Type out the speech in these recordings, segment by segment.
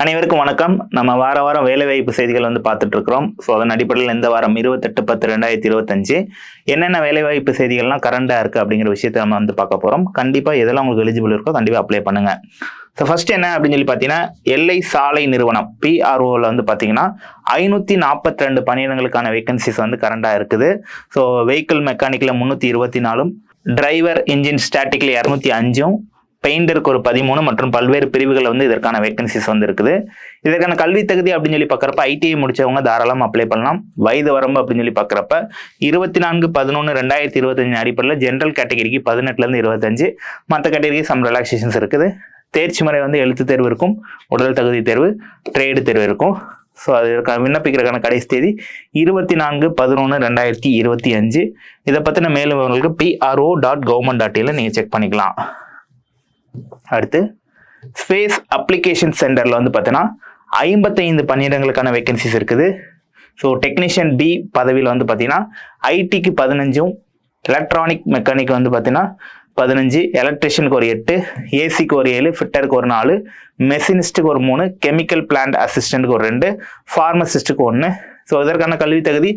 அனைவருக்கும் வணக்கம். நம்ம வார வாரம் வேலைவாய்ப்பு செய்திகள் வந்து பார்த்துட்டு இருக்கிறோம் ஸோ அதன் அடிப்படையில் இந்த வாரம் இருபத்தெட்டு பத்து ரெண்டாயிரத்தி இருபத்தஞ்சு என்னென்ன வேலைவாய்ப்பு செய்திகள்லாம் கரண்டாக இருக்குது அப்படிங்கிற விஷயத்தை நம்ம வந்து பார்க்க போகிறோம் கண்டிப்பாக எதெல்லாம் உங்களுக்கு எலிஜிபிள் இருக்கோ கண்டிப்பாக அப்ளை பண்ணுங்க. ஸோ ஃபர்ஸ்ட் என்ன அப்படின்னு சொல்லி பார்த்தீங்கன்னா எல்ஐ சாலை நிறுவனம் பிஆர்ஓவில் வந்து பார்த்தீங்கன்னா ஐநூற்றி நாற்பத்தி ரெண்டு பணியிடங்களுக்கான வேகன்சிஸ் வந்து கரண்டாக இருக்குது. ஸோ வெஹிக்கிள் மெக்கானிக்கில் முந்நூற்றி இருபத்தி நாலும் டிரைவர் இன்ஜின் ஸ்டாட்டிக்கில் இரநூத்தி அஞ்சும் பெயிண்டருக்கு ஒரு பதிமூணு மற்றும் பல்வேறு பிரிவுகளில் வந்து இதற்கான வேகன்சிஸ் வந்து இருக்குது இதற்கான கல்வி தகுதி அப்படின்னு சொல்லி பார்க்குறப்ப ஐடிஐ முடிச்சவங்க தாராளம் அப்ளை பண்ணலாம். வயது வரம்பு அப்படின்னு சொல்லி பார்க்குறப்ப இருபத்தி நான்கு பதினொன்று ரெண்டாயிரத்தி இருபத்தஞ்சு அடிப்படையில் ஜென்ரல் கேட்டகரிக்கு பதினெட்டுலேருந்து இருபத்தஞ்சு. மற்ற கேட்டகரிக்கு சம் ரிலாக்ஸேஷன்ஸ் இருக்குது. தேர்ச்சி முறை வந்து எழுத்து தேர்வு இருக்கும் உடல் தகுதி தேர்வு ட்ரேடு தேர்வு இருக்கும். ஸோ அதற்கான விண்ணப்பிக்கிறதுக்கான கடைசி தேதி இருபத்தி நான்கு பதினொன்று ரெண்டாயிரத்தி இருபத்தி அஞ்சு. இதை பற்றின மேலும் உங்களுக்கு பிஆர்ஓ டாட் கவர்மெண்ட் டாட் இனில் நீங்கள் செக் பண்ணிக்கலாம். அடுத்து ஸ்பேஸ் அப்ளிகேஷன் சென்டரில் வந்து பார்த்தீங்கன்னா ஐம்பத்தைந்து பணியிடங்களுக்கான வேகன்சிஸ் இருக்குது. ஸோ டெக்னீஷியன் பி பதவியில் வந்து பார்த்தீங்கன்னா ஐடிக்கு பதினஞ்சும் எலக்ட்ரானிக் மெக்கானிக் வந்து பார்த்தீங்கன்னா பதினஞ்சு எலக்ட்ரிஷியனுக்கு ஒரு எட்டு ஏசிக்கு ஒரு ஏழு ஃபிட்டருக்கு ஒரு நாலு மெஷினிஸ்ட்டுக்கு ஒரு மூணு கெமிக்கல் பிளான்ட் அசிஸ்டண்ட்டுக்கு ஒரு ரெண்டு ஃபார்மசிஸ்ட்டுக்கு ஒன்று ஸோ இதற்கான கல்வி தகுதி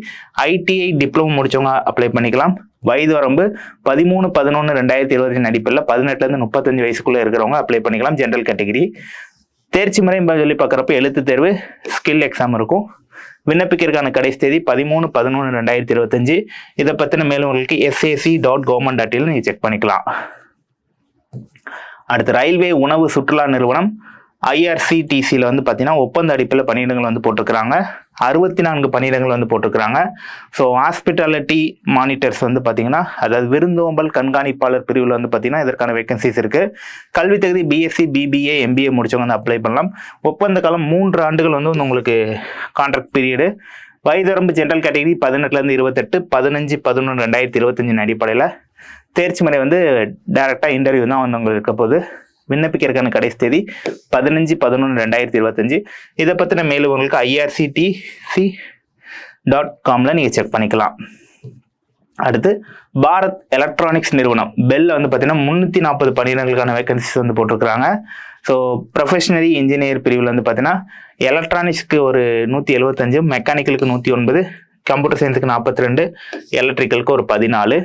ஐடிஐ டிப்ளமோ முடிச்சவங்க அப்ளை பண்ணிக்கலாம். வயது வரம்பு பதிமூணு பதினொன்று ரெண்டாயிரத்தி இருபத்தி அடிப்படையில் பதினெட்டுலேருந்து முப்பத்தஞ்சு வயசுக்குள்ளே இருக்கிறவங்க அப்ளை பண்ணிக்கலாம் ஜென்ரல் கேட்டகிரி தேர்ச்சி முறை சொல்லி பார்க்குறப்ப எழுத்து தேர்வு ஸ்கில் எக்ஸாம் இருக்கும். விண்ணப்பிக்கிறதுக்கான கடைசி தேதி பதிமூணு பதினொன்று ரெண்டாயிரத்தி இருபத்தஞ்சு. இதை பற்றின மேலும் உங்களுக்கு எஸ்ஏசி டாட் கவர்மெண்ட் டாட் நீங்கள் செக் பண்ணிக்கலாம். அடுத்து ரயில்வே உணவு சுற்றுலா நிறுவனம் ஐஆர்சிடிசியில் வந்து பார்த்தீங்கன்னா ஒப்பந்த அடிப்பில் பணியிடங்கள் வந்து போட்டிருக்கிறாங்க. அறுபத்தி நான்கு பணியிடங்கள் வந்து போட்டிருக்கிறாங்க. ஸோ ஹாஸ்பிட்டாலிட்டி மானிட்டர்ஸ் வந்து பார்த்தீங்கன்னா அதாவது விருந்தோம்பல் கண்காணிப்பாளர் பிரிவில் வந்து பார்த்தீங்கன்னா இதற்கான வேகன்சிஸ் இருக்குது கல்வி தகுதி பிஎஸ்சி பிபிஏ எம்பிஏ முடிச்சவங்க வந்து அப்ளை பண்ணலாம். ஒப்பந்த காலம் மூன்று ஆண்டுகள் வந்து உங்களுக்கு கான்ட்ராக்ட் பீரியடு வயதரம்பு ஜென்ரல் கேட்டகரி பதினெட்டுலேருந்து இருபத்தெட்டு பதினஞ்சு பதினொன்று ரெண்டாயிரத்தி இருபத்தஞ்சின் அடிப்படையில். தேர்ச்சி முறை வந்து டைரெக்டாக இன்டர்வியூ தான் வந்து உங்களுக்கு இருக்க போகுது. விண்ணப்பிக்கிறதுக்கான கடைசி தேதி பதினஞ்சு பதினொன்று ரெண்டாயிரத்தி இருபத்தஞ்சு. இதை பற்றின மேலும் உங்களுக்கு ஐஆர்சிடிசி டாட் காமில் நீங்கள் செக் பண்ணிக்கலாம். அடுத்து பாரத் எலக்ட்ரானிக்ஸ் நிறுவனம். பெல்ல வந்து பார்த்தீங்கன்னா முந்நூற்றி நாற்பது பணியிடங்களுக்கான வேகன்சிஸ் வந்து போட்டிருக்கிறாங்க. ஸோ ப்ரொஃபஷனரி இன்ஜினியர் பிரிவில் வந்து பார்த்தீங்கன்னா எலக்ட்ரானிக்ஸ்க்கு ஒரு நூற்றி எழுபத்தஞ்சு மெக்கானிக்கலுக்கு நூற்றி ஒன்பது கம்ப்யூட்டர் சயின்ஸுக்கு நாற்பத்தி ரெண்டு எலக்ட்ரிக்கலுக்கு ஒரு பதினாலு.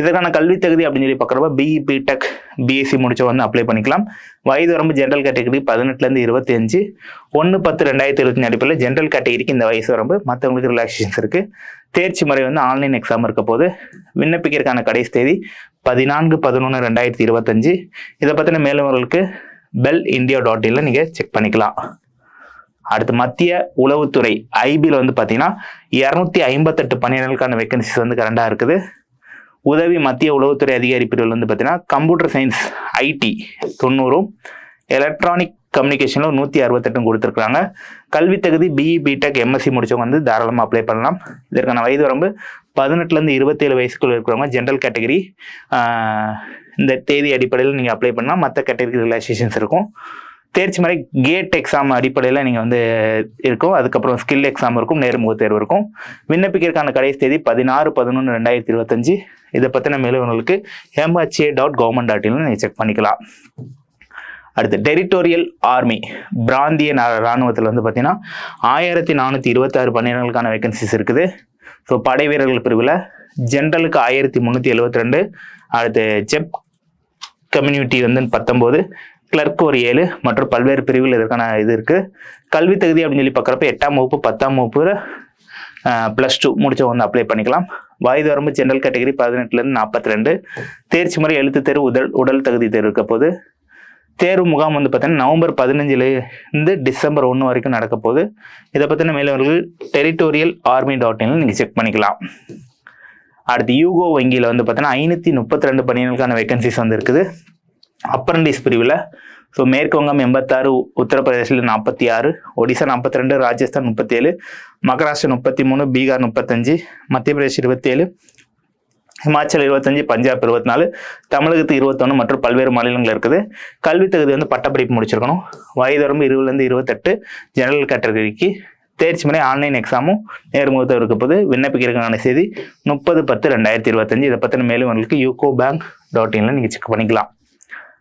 இதற்கான கல்வி தகுதி அப்படின்னு சொல்லி பார்க்குறப்ப பிஇ பிடெக் பிஎஸ்சி முடிச்ச வந்து அப்ளை பண்ணிக்கலாம். வயது வரம்பு ஜென்ரல் கேட்டகரி பதினெட்டுலேருந்து இருபத்தி அஞ்சு ஒன்று பத்து ரெண்டாயிரத்தி இருபத்தி அடிப்படையில் ஜென்ரல் கேட்டகரிக்கு இந்த வயசு வரம்பு மற்றவங்களுக்கு ரிலாக்ஸேஷன்ஸ் இருக்குது தேர்ச்சி முறை வந்து ஆன்லைன் எக்ஸாம் இருக்க போது விண்ணப்பிக்கிறதுக்கான கடைசி தேதி பதினான்கு பதினொன்று ரெண்டாயிரத்தி இருபத்தஞ்சு. இதை பற்றின மேலும் பெல் இந்தியா டாட் இன்ல நீங்கள் செக் பண்ணிக்கலாம். அடுத்து மத்திய உளவுத்துறை ஐபியில் வந்து பார்த்தீங்கன்னா இரநூத்தி ஐம்பத்தெட்டு பணியிடங்களுக்கான வேகன்சிஸ் வந்து கரண்டாக இருக்குது. உதவி மத்திய உளவுத்துறை அதிகாரி பிரிவில் வந்து பார்த்தீங்கன்னா கம்ப்யூட்டர் சயின்ஸ் ஐடி தொண்ணூறும் எலக்ட்ரானிக் கம்யூனிகேஷனில் நூற்றி அறுபத்தெட்டும் கொடுத்துருக்காங்க கல்வி தகுதி பிஇ பிடெக் எம்எஸ்சி முடிச்சவங்க வந்து தாராளமாக அப்ளை பண்ணலாம். இதற்கான வயது வரம்பு பதினெட்டுலேருந்து இருபத்தேழு வயசுக்குள்ள இருக்கிறவங்க ஜென்ரல் கேட்டகரி இந்த தேதி அடிப்படையில் நீங்கள் அப்ளை பண்ணால் மற்ற கேட்டகரி ரிலாக்ஸேஷன்ஸ் இருக்கும். தேர்ச்சி முறை கேட் எக்ஸாம் அடிப்படையில் நீங்கள் வந்து இருக்கும். அதுக்கப்புறம் ஸ்கில் எக்ஸாம் இருக்கும் நேர்முக தேர்வு இருக்கும். விண்ணப்பிக்கிறதுக்கான கடைசி தேதி பதினாறு பதினொன்று ரெண்டாயிரத்தி இருபத்தஞ்சு. இதை பற்றின மேலும் உங்களுக்கு எம்ஹெச்ஏ டாட் கவர்மெண்ட் டாட் இன்ல நீங்கள் செக் பண்ணிக்கலாம். அடுத்து டெரிட்டோரியல் ஆர்மி பிராந்திய இராணுவத்தில் வந்து பார்த்தீங்கன்னா ஆயிரத்தி நானூற்றி இருபத்தாறு பன்னிரெண்டுக்கான வேகன்சிஸ் இருக்குது. ஸோ படை வீரர்கள் பிரிவில் ஜென்ரலுக்கு ஆயிரத்தி முந்நூற்றி எழுபத்தி ரெண்டு அடுத்து ஜெப் கம்யூனிட்டி வந்து பத்தொம்போது கிளர்க் ஒரு ஏழு மற்றும் பல்வேறு பிரிவில் இதற்கான இது இருக்குது கல்வி தகுதி அப்படின்னு சொல்லி பார்க்குறப்ப எட்டாம் வகுப்பு பத்தாம் வகுப்பு ப்ளஸ் டூ முடிச்சவங்க வந்து அப்ளை பண்ணிக்கலாம். வயது வரம்பு ஜென்ரல் கேட்டகரி பதினெட்டுலேருந்து நாற்பத்தி ரெண்டு தேர்ச்சி முறை எழுத்து தேர்வு உடல் உடல் தகுதி தேர்வு இருக்க போது தேர்வு முகாம் வந்து பார்த்தீங்கன்னா நவம்பர் பதினஞ்சுலேருந்து டிசம்பர் ஒன்று வரைக்கும் நடக்க போகுது. இதை பற்றின மேலவர்கள் டெரிட்டோரியல் ஆர்மி டாட் இன்ல நீங்கள் செக் பண்ணிக்கலாம். அடுத்து யூகோ வங்கியில் வந்து பார்த்தீங்கன்னா ஐநூற்றி முப்பத்தி ரெண்டு பணியினருக்கான வேகன்சிஸ் வந்து இருக்குது. அப்ரண்டிஸ் பிரிவில். ஸோ மேற்கு வங்கம் எண்பத்தாறு உத்தரப்பிரதேசில் நாற்பத்தி ஆறு ஒடிசா நாற்பத்தி ரெண்டு ராஜஸ்தான் முப்பத்தி ஏழு மகாராஷ்டிரா முப்பத்தி மூணு பீகார் முப்பத்தஞ்சு மத்திய பிரதேஷ் இருபத்தேழு ஹிமாச்சல் இருபத்தஞ்சு பஞ்சாப் இருபத்தி நாலு தமிழகத்துக்கு இருபத்தொன்று மற்றும் பல்வேறு மாநிலங்கள் இருக்குது. கல்வி தகுதி வந்து பட்டப்படிப்பு முடிச்சிருக்கணும். வயது வரம்பு இருபதுலேருந்து இருபத்தெட்டு ஜெனரல் கேட்டகரிக்கு தேர்ச்சி முறை ஆன்லைன் எக்ஸாமும் நேர்முகத்தில் இருக்க போது விண்ணப்பிக்கிறதுக்கான செய்தி முப்பது பத்து ரெண்டாயிரத்தி இருபத்தஞ்சு. இதை பற்றின மேலும் உங்களுக்கு யூகோ பேங்க் டாட் இன்ல நீங்கள் செக் பண்ணிக்கலாம்.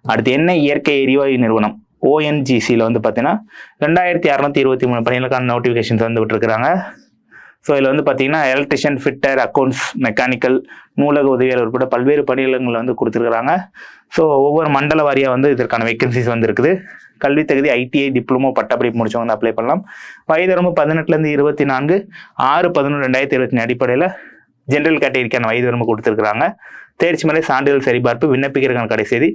அடுத்து என்ன இயற்கை எரிவாயு நிறுவனம்? ஓஎன்ஜிசியில் வந்து பார்த்தீங்கன்னா ரெண்டாயிரத்தி அறநூத்தி இருபத்தி மூணு பணிகளுக்கான நோட்டிஃபிகேஷன்ஸ் வந்து விட்டுருக்குறாங்க ஸோ இதில் வந்து பார்த்தீங்கன்னா எலக்ட்ரிஷியன் ஃபிட்டர் அக்கௌண்ட்ஸ் மெக்கானிக்கல் நூலக உதவியாளர் உட்பட பல்வேறு பணியிடங்களை வந்து கொடுத்துருக்குறாங்க. ஸோ ஒவ்வொரு மண்டல வாரியாக வந்து இதற்கான வேகன்சிஸ் வந்து இருக்குது கல்வி தகுதி ஐடிஐ டிப்ளமோ பட்டப்படிப்பு முடிச்சவங்க வந்து அப்ளை பண்ணலாம். வயது ரொம்ப பதினெட்டுலேருந்து இருபத்தி நான்கு ஆறு பதினொன்று ரெண்டாயிரத்தி இருபத்தி அடிப்படையில் ஜென்ரல் கேட்டகரிக்கான வயது வரம்பு கொடுத்துருக்குறாங்க. தேர்ச்சி மலை சான்றிதழ் சரிபார்ப்பு விண்ணப்பிக்கிறதுக்கான கடைசி தேதி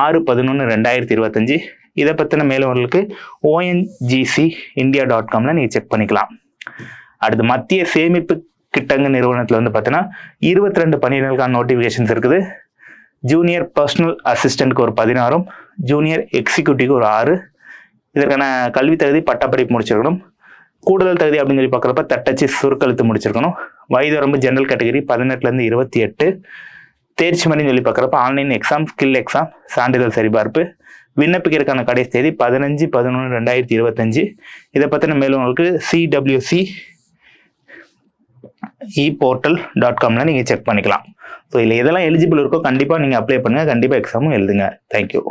ஆறு பதினொன்று ரெண்டாயிரத்தி இருபத்தஞ்சு. இதை பற்றின மேலும் உங்களுக்கு ஓஎன்ஜிசி இந்தியா டாட் காமில் நீங்கள் செக் பண்ணிக்கலாம். அடுத்து மத்திய சேமிப்பு கிட்டங்கு நிறுவனத்தில் வந்து பார்த்தீங்கன்னா இருபத்தி ரெண்டு பணியினருக்கான நோட்டிஃபிகேஷன்ஸ் இருக்குது. ஜூனியர் பர்சனல் அசிஸ்டண்ட்க்கு ஒரு பதினாறும் ஜூனியர் எக்ஸிக்யூட்டிவ்க்கு ஒரு ஆறு. இதற்கான கல்வி தகுதி பட்டப்படிப்பு முடிச்சிருக்கணும். கூடுதல் தகுதி அப்படின்னு சொல்லி பார்க்குறப்ப தட்டச்சு சுருக்கெழுத்து முடிச்சிருக்கணும். வயது வரம்பு ஜென்ரல் கேட்டகரி பதினெட்டுலேருந்து இருபத்தி எட்டு. தேர்ச்சி மணின்னு சொல்லி பார்க்குறப்ப ஆன்லைன் எக்ஸாம் ஸ்கில் எக்ஸாம் சான்றிதழ் சரிபார்ப்பு. விண்ணப்பிக்கிறதுக்கான கடைசி தேதி பதினஞ்சு பதினொன்று ரெண்டாயிரத்தி இருபத்தஞ்சு. இதை பற்றின மேலும் உங்களுக்கு சிடபிள்யூசி இ போர்ட்டல் டாட் காமில் நீங்கள் செக் பண்ணிக்கலாம். ஸோ இதில் எதெல்லாம் எலிஜிபிள் இருக்கோ கண்டிப்பாக நீங்கள் அப்ளை பண்ணுங்கள் கண்டிப்பாக எக்ஸாமும் எழுதுங்க. தேங்க்யூ